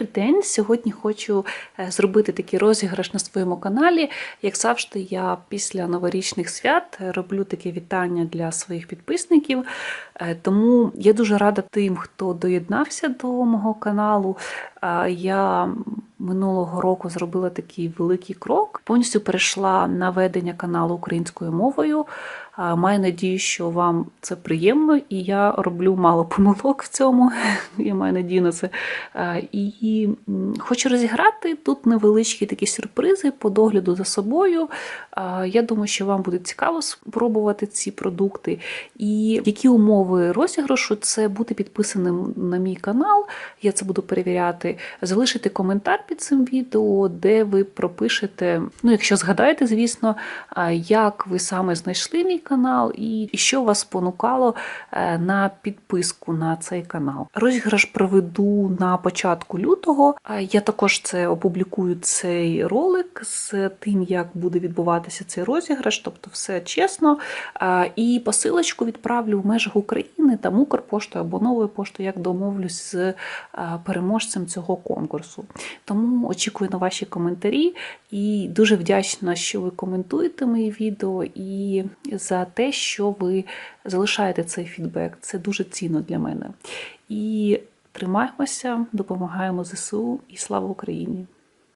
Добрий день! Сьогодні хочу е, зробити такий розіграш на своєму каналі. Як завжди, я після новорічних свят роблю таке вітання для своїх підписників. Е, Тому я дуже рада тим, хто доєднався до мого каналу. Е, Я минулого року зробила такий великий крок. Повністю перейшла на ведення каналу українською мовою. Маю надію, що вам це приємно, і я роблю мало помилок в цьому. Я маю надію на це. І хочу розіграти тут невеличкі такі сюрпризи по догляду за собою. Я думаю, що вам буде цікаво спробувати ці продукти. І які умови розіграшу це бути підписаним на мій канал. Я це буду перевіряти. Залишити коментар під цим відео, де ви пропишете, ну, якщо згадаєте, звісно, як ви саме знайшли мій канал і що вас спонукало е, на підписку на цей канал. Розіграш проведу на початку лютого. Я також це опублікую цей ролик з тим, як буде відбуватися цей розіграш, тобто все чесно. І посилочку відправлю в межах України там Укрпоштою або новою поштою, як домовлюсь з переможцем цього конкурсу. Тому очікую на ваші коментарі і дуже вдячна, що ви коментуєте мої відео і за те, що ви залишаєте цей фідбек. Це дуже цінно для мене. І тримаємося, допомагаємо ЗСУ і слава Україні!